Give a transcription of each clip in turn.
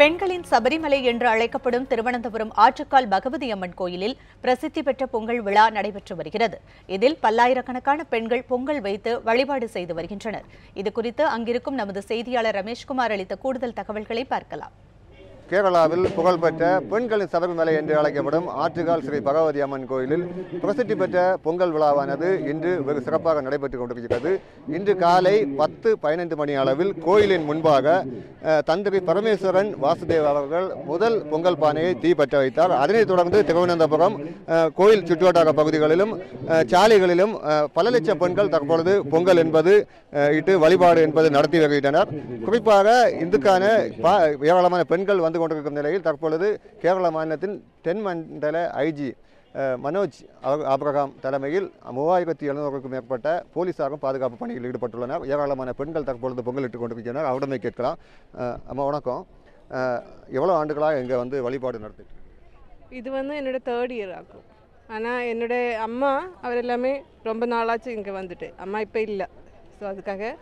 பெண்களின் சபரிமலை என்று அழைக்கப்படும் திருவனந்தபுரம் ஆற்றுக்கால் பகவதி அம்மன் கோயிலில் பிரசித்தி பெற்ற பொங்கல் விழா நடைபெற்று வருகிறது. இதில் பல்லாயிரக்கணக்கான பெண்கள் பொங்கல் வைத்து வழிபாடு செய்து வருகின்றனர். இதுகுறித்து அங்கிருக்கும் நமது செய்தியாளர் ரமேஷ்குமார் அளித்த கூடுதல் தகவல்களை பார்க்கலாம். கேரளாவில் புகழ்பெற்ற பெண்களின் சபரிமலை என்று அழைக்கப்படும் ஆற்றுகால் ஸ்ரீ பகவதி அம்மன் கோயிலில் பிரசித்தி பெற்ற பொங்கல் விழாவானது இன்று வெகு சிறப்பாக நடைபெற்று கொண்டிருக்கிறது. இன்று காலை பத்து பதினைந்து மணி அளவில் கோயிலின் முன்பாக தந்திரி பரமேஸ்வரன் வாசுதேவ் அவர்கள் முதல் பொங்கல் பானையை தீப்பற்ற வைத்தார். அதனைத் தொடர்ந்து திருவனந்தபுரம் கோயில் சுற்றுவட்டார பகுதிகளிலும் சாலைகளிலும் பல லட்சம் பெண்கள் தற்பொழுது பொங்கல் என்பது இட்டு வழிபாடு என்பது நடத்தி வருகின்றனர். குறிப்பாக இந்துக்கான ஏராளமான பெண்கள் வந்து கொண்டிருக்கும் நிலையில் தற்பொழுது கேரள மாநிலத்தின் தென் மண்டல ஐஜி மனோஜ் ஆபிரகாம் தலைமையில் மூவாயிரத்தி எழுநூறுக்கும் மேற்பட்ட போலீசாரும் பாதுகாப்பு பணியில் ஈடுபட்டுள்ளனர். ஏராளமான பெண்கள் தற்பொழுது பொங்கலிட்டுக் கொண்டிருக்கின்றனர். அவரிடமே கேட்கலாம். அம்மா வணக்கம். எவ்வளோ ஆண்டுகளாக இங்கே வந்து வழிபாடு நடத்திட்டு? இது வந்து என்னோட தேர்ட் இயர் ஆகும். ஆனால் என்னோட அம்மா அவர் எல்லாமே ரொம்ப நாளாச்சு இங்கே வந்துட்டு. அம்மா இப்போ இல்லை. ஸோ அதுக்காக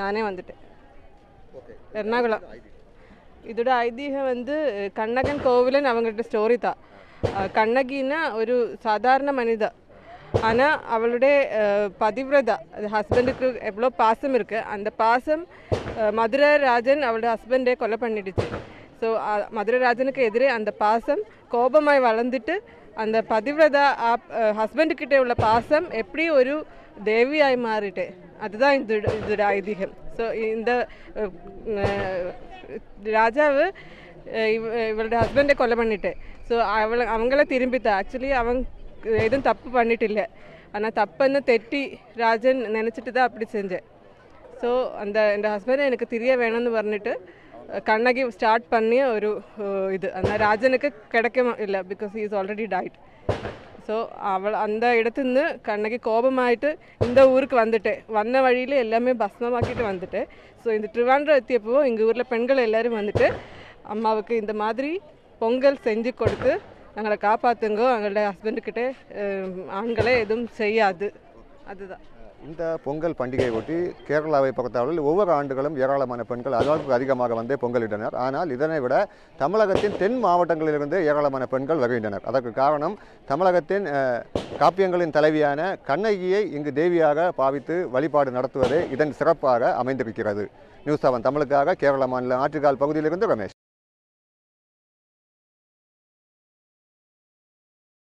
நானே வந்துட்டேன். எர்ணாகுளம். இதோட ஐதீகம் வந்து கண்ணகன் கோவிலன் அவங்கள்ட்ட ஸ்டோரி தான் அஹ் கண்ணகின்னா ஒரு சாதாரண மனித ஆனால் அவளுடைய அஹ், பதிவிரதா அது ஹஸ்பண்டுக்கு எவ்வளோ பாசம் இருக்குது அந்த பாசம் அஹ், மதுரை ராஜன் அவளோட ஹஸ்பண்டை கொலை பண்ணிடுச்சு ஸோ மதுரை ராஜனுக்கு எதிரே அந்த பாசம் கோபமாய் வளர்ந்துட்டு அந்த பதிவிரதா ஹஸ்பண்டுக்கிட்ட உள்ள பாசம் எப்படி ஒரு தேவியாய் மாறிட்டு அதுதான் இது இதோட ஐதீகம் ஸோ இந்த அஹ், அஹ், ராஜாவு அஹ், இவ- இவளோட ஹஸ்பண்டை கொலை பண்ணிட்டு ஸோ அவளை அவங்கள திரும்பித்தா ஆக்சுவலி அவங்க எதுவும் தப்பு பண்ணிட்டு இல்லை ஆனால் தப்புன்னு தெட்டி ராஜன் நினச்சிட்டு தான் அப்படி செஞ்சேன் ஸோ அந்த എൻ്റെ ഹസ്ബൻഡ് എനിക്ക് തിരികെ വേണമെന്ന് പറഞ്ഞിട്ട് കണ്ണകി സ്റ്റാർട്ട് പണിയ ഒരു ഏഹ്, ഇത് എന്നാൽ രാജനക്ക് കിടക്ക ഇല്ല because he is already died so அவள் அந்த இடத்துலேருந்து கண்ணகி கோபமாயிட்டு இந்த ஊருக்கு வந்துட்டு வந்த வழியில் எல்லாமே பஸ்மமாக்கிட்டு வந்துட்டு ஸோ இந்த ட்ரிவாண்ட்ரம் எத்தியப்போ எங்கள் ஊரில் பெண்கள் எல்லாரும் வந்துட்டு அம்மாவுக்கு இந்த மாதிரி பொங்கல் செஞ்சு கொடுத்து எங்களை காப்பாற்றுங்க எங்களோட ஹஸ்பண்டுக்கிட்ட ஆண்களே எதுவும் செய்யாது அதுதான் இந்த பொங்கல் பண்டிகையை ஒட்டி கேரளாவை பொறுத்தவரையில் ஒவ்வொரு ஆண்டுகளும் ஏராளமான பெண்கள் அளவுக்கு அதிகமாக வந்தே பொங்கலிட்டனர். ஆனால் இதனை விட தமிழகத்தின் தென் மாவட்டங்களிலிருந்து ஏராளமான பெண்கள் வருகின்றனர். அதற்கு காரணம் தமிழகத்தின் காப்பியங்களின் தலைவியான கண்ணகியை இங்கு தேவியாக பாவித்து வழிபாடு நடத்துவதே இதன் சிறப்பாக அமைந்திருக்கிறது. நியூஸ் செவன் தமிழுக்காக கேரள மாநில ஆற்றுக்கால் பகுதியிலிருந்து ரமேஷ்.